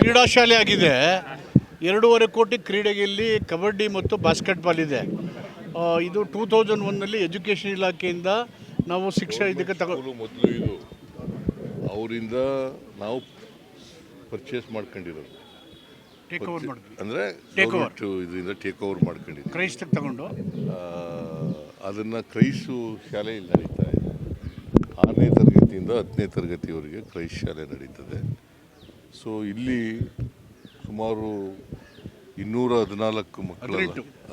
ಕ್ರೀಡಾ ಶಾಲೆ ಆಗಿದೆ. ಎರಡೂವರೆ ಕೋಟಿ ಕ್ರೀಡೆಯಲ್ಲಿ ಕಬಡ್ಡಿ ಮತ್ತು ಬಾಸ್ಕೆಟ್ಬಾಲ್ ಇದೆ. ಇದು ಟೂ ತೌಸಂಡ್ ಒನ್ನಲ್ಲಿ ಎಜುಕೇಷನ್ ಇಲಾಖೆಯಿಂದ ನಾವು ಶಿಕ್ಷಣ ಇದಕ್ಕೆ ತಗೊಂಡು ಮೊದಲು ಇದು ಅವರಿಂದ ನಾವು ಪರ್ಚೇಸ್ ಮಾಡ್ಕೊಂಡಿರೋದು. ಟೇಕ್ ಓವರ್ ಮಾಡಿದ್ವಿ ಅಂದರೆ Take over. ಇದರಿಂದ ಟೇಕ್ ಓವರ್ ಮಾಡ್ಕೊಂಡಿದ್ದೀವಿ ಕ್ರೈಸ್ತಕ್ಕೆ ತಗೊಂಡು? ಅದನ್ನು ಕ್ರೈಸು ಶಾಲೆಯಲ್ಲಿ ನಡೀತಾ ಇದೆ. ಆರನೇ ತರಗತಿಯಿಂದ ಹತ್ತನೇ ತರಗತಿವರೆಗೆ ಕ್ರೈಸ್ ಶಾಲೆ ನಡೀತದೆ. ಸೊ ಇಲ್ಲಿ ಸುಮಾರು ಇನ್ನೂರ ಹದಿನಾಲ್ಕು ಮಕ್ಕಳು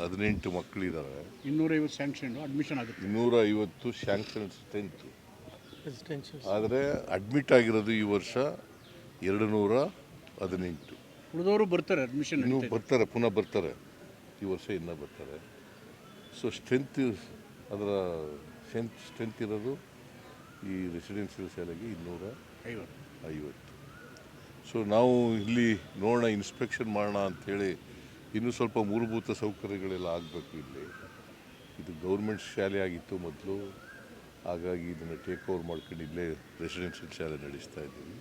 ಹದಿನೆಂಟು. ಮಕ್ಕಳಿದ್ದಾರೆ ಇನ್ನೂರೈವತ್ತು ಸ್ಯಾಂಕ್ಷನ್ ಅಡ್ಮಿಷನ್ ಆಗುತ್ತೆ. ಇನ್ನೂರ ಐವತ್ತು ಸ್ಯಾಂಕ್ಷನ್ ಸ್ಟ್ರೆಂತ್ ಆದರೆ ಅಡ್ಮಿಟ್ ಆಗಿರೋದು ಈ ವರ್ಷ ಎರಡು ನೂರ ಹದಿನೆಂಟು ಉಳಿದವರು ಬರ್ತಾರೆ ಅಡ್ಮಿಷನ್ ಇನ್ನೂ ಬರ್ತಾರೆ ಪುನಃ ಬರ್ತಾರೆ. ಈ ವರ್ಷ ಇನ್ನೂ ಬರ್ತಾರೆ. ಸೊ ಸ್ಟ್ರೆಂತ್ ಅದರ ಸ್ಟ್ರೆಂತ್ ಸ್ಟ್ರೆಂತ್ ಇರೋದು ಈ ರೆಸಿಡೆನ್ಸಿಯಲ್ ಶಾಲೆಗೆ ಇನ್ನೂರ ಐವತ್ತು ಐವತ್ತು ಸೊ ನಾವು ಇಲ್ಲಿ ನೋಡೋಣ ಇನ್ಸ್ಪೆಕ್ಷನ್ ಮಾಡೋಣ ಅಂಥೇಳಿ ಇನ್ನೂ ಸ್ವಲ್ಪ ಮೂಲಭೂತ ಸೌಕರ್ಯಗಳೆಲ್ಲ ಆಗಬೇಕು ಇಲ್ಲಿ. ಇದು ಗೌರ್ಮೆಂಟ್ ಶಾಲೆ ಆಗಿತ್ತು ಮೊದಲು. ಹಾಗಾಗಿ ಇದನ್ನು ಟೇಕ್ ಓವರ್ ಮಾಡ್ಕೊಂಡು ಇಲ್ಲೇ ರೆಸಿಡೆನ್ಷಿಯಲ್ ಶಾಲೆ ನಡೆಸ್ತಾ ಇದ್ದೀವಿ.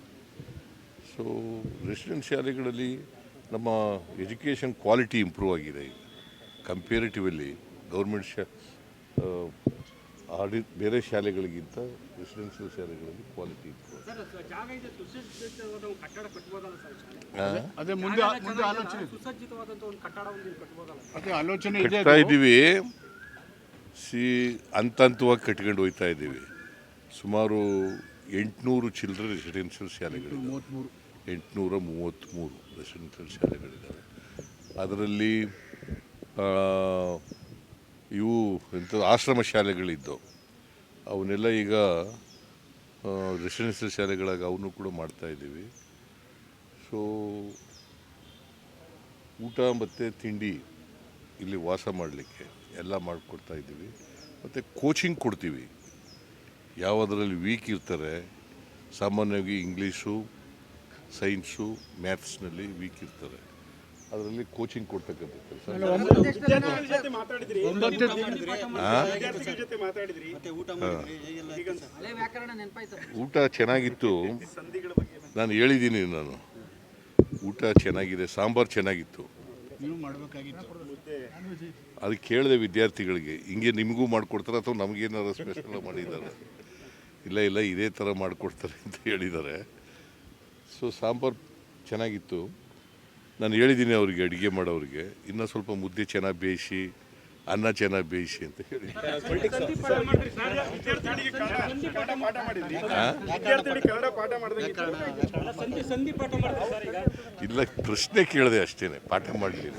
ಸೊ ರೆಸಿಡೆನ್ಸ್ ಶಾಲೆಗಳಲ್ಲಿ ನಮ್ಮ ಎಜುಕೇಷನ್ ಕ್ವಾಲಿಟಿ ಇಂಪ್ರೂವ್ ಆಗಿದೆ. ಈಗ ಕಂಪೇರಿಟಿವಲ್ಲಿ ಗೌರ್ಮೆಂಟ್ ಶಾ ಆಡಿ ಬೇರೆ ಶಾಲೆಗಳಿಗಿಂತ ರೆಸಿಡೆನ್ಷಿಯಲ್ ಶಾಲೆಗಳಲ್ಲಿ ಕ್ವಾಲಿಟಿ ಇತ್ತು. ಅದೇ ಮುಂದೆ ಮುಂದೆ ಆಲೋಚನೆ ಅದೇ ಆಲೋಚನೆ ಇದೆ ಕಟ್ತಾ ಇದ್ದೀವಿ. ಸಿ ಹಂತ ಹಂತವಾಗಿ ಕಟ್ಕೊಂಡು ಹೋಗ್ತಾ ಇದ್ದೀವಿ. ಸುಮಾರು ಎಂಟುನೂರು ಚಿಲ್ಡ್ರನ್ ರೆಸಿಡೆನ್ಷಿಯಲ್ ಶಾಲೆಗಳಿವೆ ಮೂವತ್ತ್ಮೂರು ಎಂಟುನೂರ ಮೂವತ್ತ್ಮೂರು ರೆಸಿಡೆನ್ಷಿಯಲ್ ಶಾಲೆಗಳಿದ್ದಾವೆ ಅದರಲ್ಲಿ ಆ, ಇವು ಎಂಥದ್ದು ಆಶ್ರಮ ಶಾಲೆಗಳಿದ್ದವು. ಅವನ್ನೆಲ್ಲ ಈಗ ರೆಸಿಡೆನ್ಸಿಯಲ್ ಶಾಲೆಗಳಾಗಿ ಅವನು ಕೂಡ ಮಾಡ್ತಾ ಇದ್ದೀವಿ. ಸೊ ಊಟ ಮತ್ತು ತಿಂಡಿ ಇಲ್ಲಿ ವಾಸ ಮಾಡಲಿಕ್ಕೆ ಎಲ್ಲ ಮಾಡಿಕೊಡ್ತಾ ಇದ್ದೀವಿ. ಮತ್ತು ಕೋಚಿಂಗ್ ಕೊಡ್ತೀವಿ. ಯಾವುದರಲ್ಲಿ ವೀಕ್ ಇರ್ತಾರೆ, ಸಾಮಾನ್ಯವಾಗಿ ಇಂಗ್ಲೀಷು ಸೈನ್ಸು ಮ್ಯಾಥ್ಸ್ನಲ್ಲಿ ವೀಕ್ ಇರ್ತಾರೆ. ಅದರಲ್ಲಿ ಕೋಚಿಂಗ್ ಕೊಡ್ತಕ್ಕಂಥ ಕೆಲಸ ವಿದ್ಯಾರ್ಥಿಗಳ ಜೊತೆ ಮಾತಾಡಿದ್ರಿ. ಒಂಬತ್ತು ವಿದ್ಯಾರ್ಥಿಗಳ ಜೊತೆ ಮಾತಾಡಿದ್ರಿ. ಹಳೆ ವ್ಯಾಕರಣ ನೆನಪಾಯ್ತು. ಊಟ ಚೆನ್ನಾಗಿತ್ತು. ನಾನು ಹೇಳಿದ್ದೀನಿ ನಾನು. ಊಟ ಚೆನ್ನಾಗಿದೆ ಸಾಂಬಾರು ಚೆನ್ನಾಗಿತ್ತು. ಅದು ಕೇಳಿದೆ ವಿದ್ಯಾರ್ಥಿಗಳಿಗೆ. ಹಿಂಗೆ ನಿಮಗೂ ಮಾಡಿಕೊಡ್ತಾರೆ ಅಥವಾ ನಮಗೇನಾದ್ರು ಸ್ಪೆಷಲ್ ಮಾಡಿದ್ದಾರೆ? ಇಲ್ಲ ಇಲ್ಲ ಇದೇ ಥರ ಮಾಡಿಕೊಡ್ತಾರೆ ಅಂತ ಹೇಳಿದ್ದಾರೆ. ಸೊ ಸಾಂಬಾರು ಚೆನ್ನಾಗಿತ್ತು. ನಾನು ಹೇಳಿದ್ದೀನಿ ಅವರಿಗೆ, ಅಡುಗೆ ಮಾಡೋರಿಗೆ ಇನ್ನೂ ಸ್ವಲ್ಪ ಮುದ್ದೆ ಚೆನ್ನಾಗಿ ಬೇಯಿಸಿ, ಅನ್ನ ಚೆನ್ನಾಗಿ ಬೇಯಿಸಿ ಅಂತ ಹೇಳಿ. ಇಲ್ಲ, ಪ್ರಶ್ನೆ ಕೇಳಿದೆ ಅಷ್ಟೇನೆ, ಪಾಠ ಮಾಡಲಿಲ್ಲ.